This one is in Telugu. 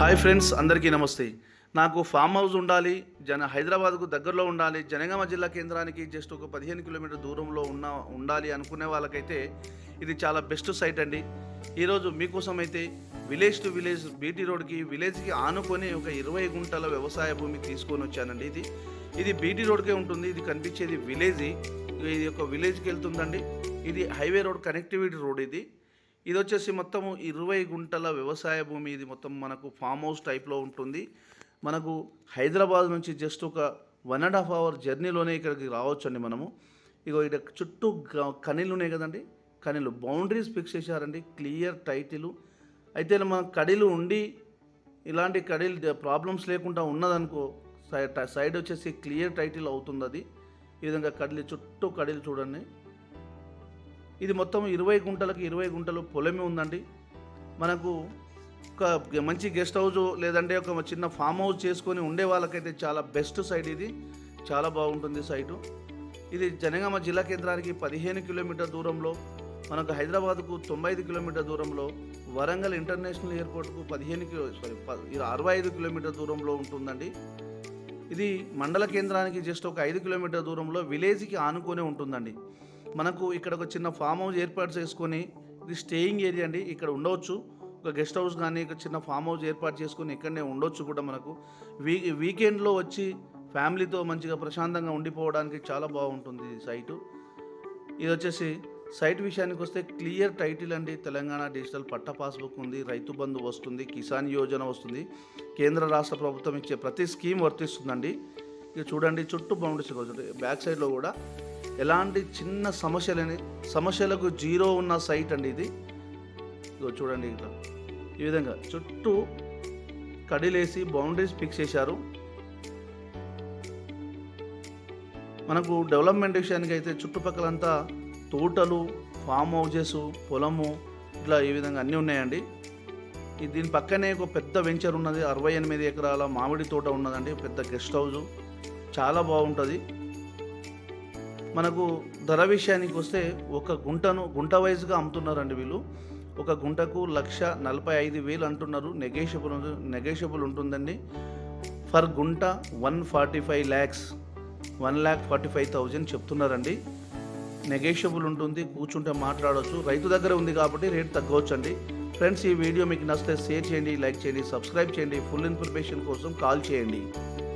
హాయ్ ఫ్రెండ్స్ అందరికీ నమస్తే. నాకు ఫామ్ హౌస్ ఉండాలి జన హైదరాబాద్కు దగ్గరలో ఉండాలి జనగామ జిల్లా కేంద్రానికి జస్ట్ ఒక పదిహేను కిలోమీటర్ దూరంలో ఉన్న ఉండాలి అనుకునే వాళ్ళకైతే ఇది చాలా బెస్ట్ సైట్ అండి. ఈరోజు మీకోసం అయితే విలేజ్ టు విలేజ్ బీటీ రోడ్కి విలేజ్కి ఆనుకొని ఒక ఇరవై గుంటల వ్యవసాయ భూమి తీసుకొని వచ్చానండి ఇది. ఇది బీటీ రోడ్కే ఉంటుంది ఇది కనిపించేది విలేజ్. ఇది ఒక విలేజ్కి వెళ్తుందండి. ఇది హైవే రోడ్ కనెక్టివిటీ రోడ్ ఇది. ఇది వచ్చేసి మొత్తము ఇరవై గుంటల వ్యవసాయ భూమి. ఇది మొత్తం మనకు ఫామ్ హౌస్ టైప్లో ఉంటుంది. మనకు హైదరాబాద్ నుంచి జస్ట్ ఒక వన్ అండ్ హాఫ్ అవర్ జర్నీలోనే ఇక్కడికి రావచ్చండి మనము. ఇగో ఇక్కడ చుట్టూ గ- కనీలు ఉన్నాయి కదండి. కనీలు బౌండరీస్ ఫిక్స్ చేశారండి. Clear title. అయితే మన కడీలు ఉండి ఇలాంటి కడీలు ప్రాబ్లమ్స్ లేకుండా ఉన్నదనుకో సైడ్ సైడ్ వచ్చేసి క్లియర్ టైటిల్ అవుతుంది అది ఈ విధంగా కడిలి చుట్టూ కడీలు చూడండి. ఇది మొత్తం ఇరవై గుంటలకు ఇరవై గుంటలు పొలమే ఉందండి. మనకు ఒక మంచి గెస్ట్ హౌస్ లేదంటే ఒక చిన్న ఫామ్ హౌస్ చేసుకొని ఉండే వాళ్ళకైతే చాలా బెస్ట్ సైట్ ఇది. చాలా బాగుంటుంది సైటు. ఇది జనగామ జిల్లా కేంద్రానికి పదిహేను కిలోమీటర్ దూరంలో మనకు హైదరాబాద్కు తొంభై ఐదు కిలోమీటర్ దూరంలో వరంగల్ ఇంటర్నేషనల్ ఎయిర్పోర్ట్కు పదిహేను కిలో సారీ అరవై ఐదు కిలోమీటర్ దూరంలో ఉంటుందండి. ఇది మండల కేంద్రానికి జస్ట్ ఒక ఐదు కిలోమీటర్ దూరంలో విలేజ్కి ఆనుకొని ఉంటుందండి. మనకు ఇక్కడ ఒక చిన్న ఫామ్ హౌస్ ఏర్పాటు చేసుకొని ఇది స్టేయింగ్ ఏరియా అండి ఇక్కడ ఉండవచ్చు. ఒక గెస్ట్ హౌస్ కానీ ఒక చిన్న ఫామ్ హౌస్ ఏర్పాటు చేసుకొని ఇక్కడనే ఉండొచ్చు కూడా మనకు. వీ వీకెండ్లో వచ్చి ఫ్యామిలీతో మంచిగా ప్రశాంతంగా ఉండిపోవడానికి చాలా బాగుంటుంది ఈ సైటు. ఇది వచ్చేసి సైట్ విషయానికి వస్తే క్లియర్ టైటిల్ అండి తెలంగాణ డిజిటల్ పట్ట పాస్బుక్ ఉంది రైతు బంధు వస్తుంది కిసాన్ యోజన వస్తుంది. కేంద్ర రాష్ట్ర ప్రభుత్వం ఇచ్చే ప్రతి స్కీమ్ వర్తిస్తుందండి. ఇక చూడండి చుట్టూ బౌండరీస్ బ్యాక్ సైడ్లో కూడా ఎలాంటి చిన్న సమస్యలని సమస్యలకు జీరో ఉన్న సైట్ అండి ఇది. ఇదో చూడండి ఇట్లా ఈ విధంగా చుట్టూ కడిలేసి బౌండరీస్ ఫిక్స్ చేశారు. మనకు డెవలప్మెంట్ విషయానికి అయితే చుట్టుపక్కలంతా తోటలు ఫామ్ హౌజెస్ పొలము ఇట్లా ఈ విధంగా అన్నీ ఉన్నాయండి. దీని పక్కనే ఒక పెద్ద వెంచర్ ఉన్నది. అరవై ఎనిమిది ఎకరాల మామిడి తోట ఉన్నదండి. పెద్ద గెస్ట్ హౌస్ చాలా బాగుంటుంది. మనకు ధర విషయానికి వస్తే ఒక గుంటను గుంట వైజ్గా అమ్ముతున్నారండి వీళ్ళు. ఒక గుంటకు లక్ష నలభై ఐదు వేలు అంటున్నారు. నెగేషియబుల్ నెగేషియబుల్ ఉంటుందండి. ఫర్ గుంట one forty five lakhs one lakh forty five thousand చెప్తున్నారండి. నెగేషియబుల్ ఉంటుంది కూర్చుంటే మాట్లాడవచ్చు రైతు దగ్గర ఉంది కాబట్టి రేట్ తగ్గవచ్చు అండి ఫ్రెండ్స్ ఈ వీడియో మీకు నచ్చితే షేర్ చేయండి లైక్ చేయండి సబ్స్క్రైబ్ చేయండి. ఫుల్ ఇన్ఫర్మేషన్ కోసం కాల్ చేయండి.